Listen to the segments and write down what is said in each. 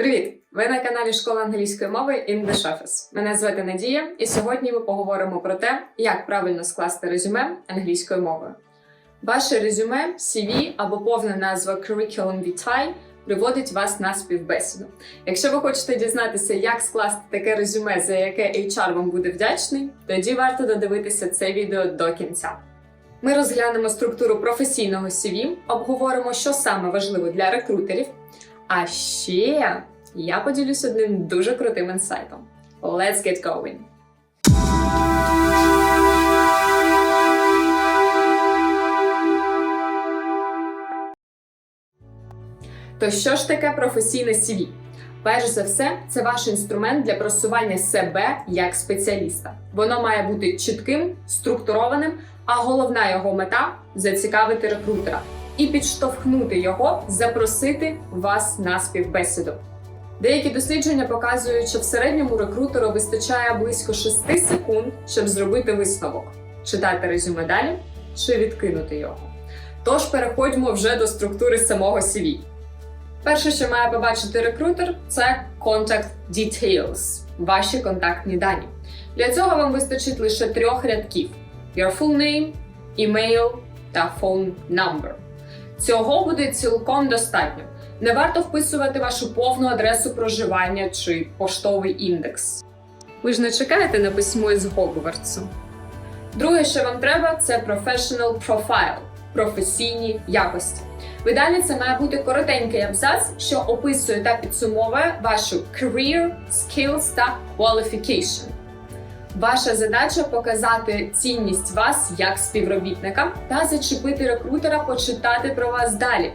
Привіт! Ви на каналі Школа англійської мови English Office. Мене звати Надія, і сьогодні ми поговоримо про те, як правильно скласти резюме англійською мовою. Ваше резюме, CV або повна назва Curriculum Vitae приводить вас на співбесіду. Якщо ви хочете дізнатися, як скласти таке резюме, за яке HR вам буде вдячний, тоді варто додивитися це відео до кінця. Ми розглянемо структуру професійного CV, обговоримо, що саме важливо для рекрутерів. А ще я поділюсь одним дуже крутим інсайтом. Let's get going! То що ж таке професійне CV? Перш за все, це ваш інструмент для просування себе як спеціаліста. Воно має бути чітким, структурованим, а головна його мета зацікавити рекрутера і підштовхнути його, запросити вас на співбесіду. Деякі дослідження показують, що в середньому рекрутеру вистачає близько 6 секунд, щоб зробити висновок, читати резюме далі чи відкинути його. Тож переходьмо вже до структури самого CV. Перше, що має побачити рекрутер, це Contact Details, ваші контактні дані. Для цього вам вистачить лише трьох рядків: Your full name, email та phone number. Цього буде цілком достатньо. Не варто вписувати вашу повну адресу проживання чи поштовий індекс. Ви ж не чекаєте на письмо із Гогвартсу. Друге, що вам треба, це professional profile – професійні якості. В ідеалі це має бути коротенький абзац, що описує та підсумовує вашу career, skills та qualification. Ваша задача показати цінність вас як співробітника та зачепити рекрутера почитати про вас далі.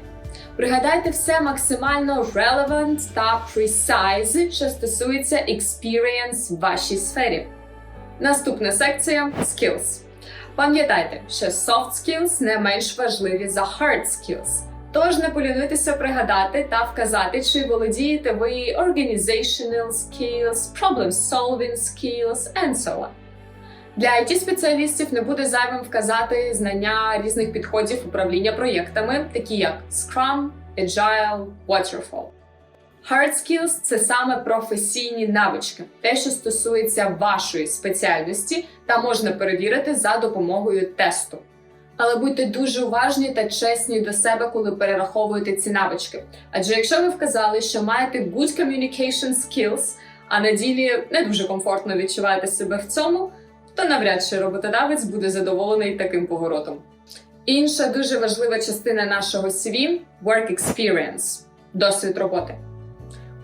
Пригадайте все максимально relevant та precise, що стосується experience в вашій сфері. Наступна секція skills. Пам'ятайте, що soft skills не менш важливі за hard skills. Тож не полінуйтеся пригадати та вказати, чи володієте ви organizational skills, problem-solving skills and so on. Для it спеціалістів не буде зайвим вказати знання різних підходів управління проєктами, такі як Scrum, Agile, Waterfall. Hard skills – це саме професійні навички, те, що стосується вашої спеціальності, та можна перевірити за допомогою тесту. Але будьте дуже уважні та чесні до себе, коли перераховуєте ці навички. Адже якщо ви вказали, що маєте good communication skills, а на ділі не дуже комфортно відчуваєте себе в цьому, то навряд чи роботодавець буде задоволений таким поворотом. Інша дуже важлива частина нашого CV – work experience – досвід роботи.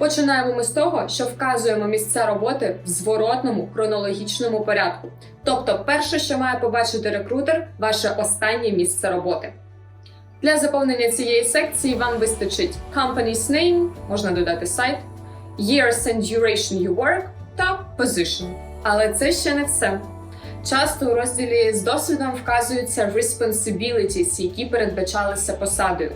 Починаємо ми з того, що вказуємо місця роботи в зворотному хронологічному порядку. Тобто, перше, що має побачити рекрутер, ваше останнє місце роботи. Для заповнення цієї секції вам вистачить company's name, можна додати сайт, years and duration you work та position. Але це ще не все. Часто у розділі з досвідом вказуються responsibilities, які передбачалися посадою.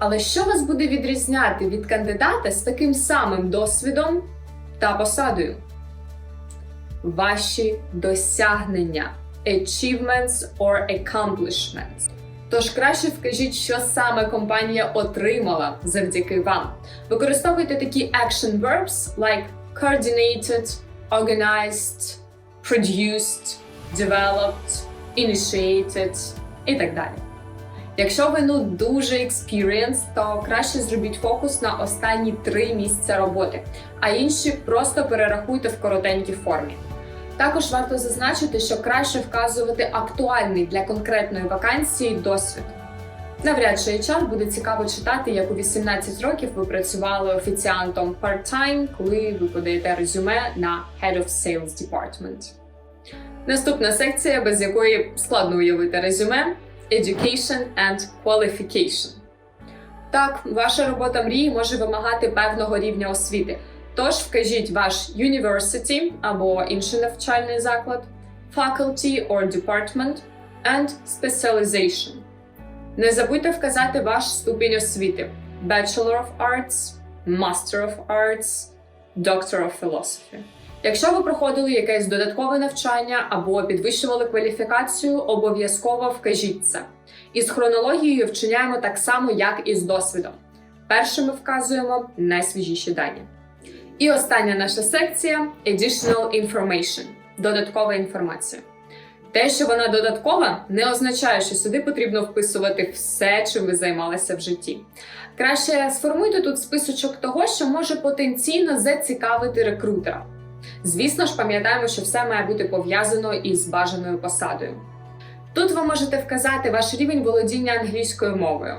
Але що вас буде відрізняти від кандидата з таким самим досвідом та посадою? Ваші досягнення achievements or accomplishments. Тож краще вкажіть, що саме компанія отримала завдяки вам. Використовуйте такі action verbs like coordinated, organized, produced, developed, initiated і так далі. Якщо ви ну дуже experienced, то краще зробіть фокус на останні три місця роботи, а інші просто перерахуйте в коротенькій формі. Також варто зазначити, що краще вказувати актуальний для конкретної вакансії досвід. Навряд чи HR буде цікаво читати, як у 18 років ви працювали офіціантом part-time, коли ви подаєте резюме на Head of Sales Department. Наступна секція, без якої складно уявити резюме Education and Qualification. Так, ваша робота мрії може вимагати певного рівня освіти. Тож вкажіть ваш university або інший навчальний заклад, faculty or department and specialization. Не забудьте вказати ваш ступінь освіти Bachelor of Arts, Master of Arts, Doctor of Philosophy. Якщо ви проходили якесь додаткове навчання або підвищували кваліфікацію, обов'язково вкажіть це. Із хронологією вчиняємо так само, як і з досвідом. першими вказуємо найсвіжіші дані. І остання наша секція Additional Information додаткова інформація. Те, що вона додаткова, не означає, що сюди потрібно вписувати все, чим ви займалися в житті. Краще сформуйте тут списочок того, що може потенційно зацікавити рекрутера. Звісно ж, пам'ятаємо, що все має бути пов'язано із бажаною посадою. Тут ви можете вказати ваш рівень володіння англійською мовою: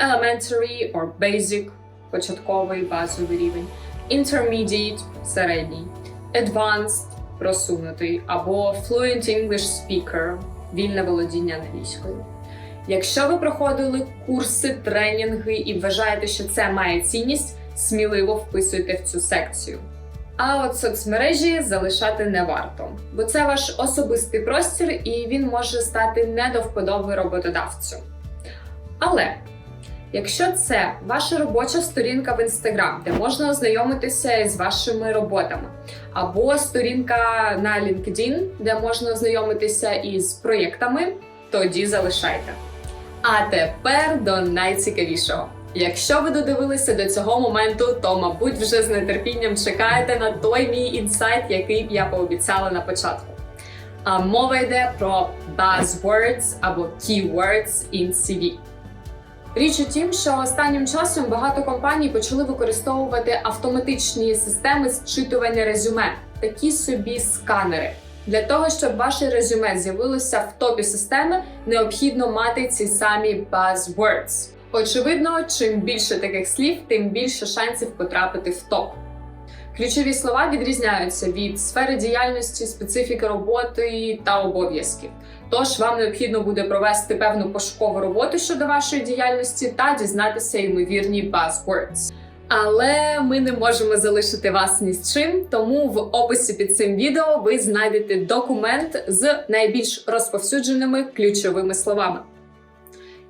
elementary or basic – початковий базовий рівень, intermediate – середній, advanced – просунутий, або fluent English speaker – вільне володіння англійською. Якщо ви проходили курси, тренінги і вважаєте, що це має цінність, сміливо вписуйте в цю секцію. А от соцмережі залишати не варто, бо це ваш особистий простір і він може стати не до вподоби роботодавцю. Але якщо це ваша робоча сторінка в Instagram, де можна ознайомитися з вашими роботами, або сторінка на LinkedIn, де можна ознайомитися із проєктами, тоді залишайте. А тепер до найцікавішого. Якщо ви додивилися до цього моменту, то мабуть вже з нетерпінням чекаєте на той мій інсайт, який я пообіцяла на початку. А мова йде про buzzwords або keywords in CV. Річ у тім, що останнім часом багато компаній почали використовувати автоматичні системи зчитування резюме, такі собі сканери. Для того, щоб ваше резюме з'явилося в топі системи, необхідно мати ці самі buzzwords. Очевидно, чим більше таких слів, тим більше шансів потрапити в топ. Ключові слова відрізняються від сфери діяльності, специфіки роботи та обов'язків. Тож вам необхідно буде провести певну пошукову роботу щодо вашої діяльності та дізнатися ймовірні buzzwords. Але ми не можемо залишити вас ні з чим, тому в описі під цим відео ви знайдете документ з найбільш розповсюдженими ключовими словами.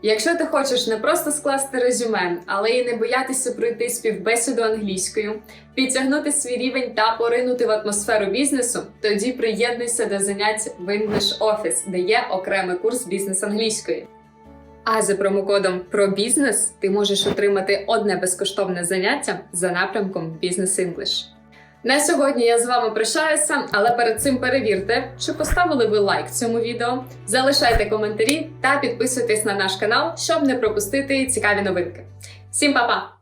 Якщо ти хочеш не просто скласти резюме, але й не боятися пройти співбесіду англійською, підтягнути свій рівень та поринути в атмосферу бізнесу, тоді приєднуйся до занять в English Office, де є окремий курс бізнес англійської. А за промокодом про бізнес ти можеш отримати одне безкоштовне заняття за напрямком Business English. На сьогодні я з вами прощаюся, але перед цим перевірте, чи поставили ви лайк цьому відео, залишайте коментарі та підписуйтесь на наш канал, щоб не пропустити цікаві новинки. Всім па-па!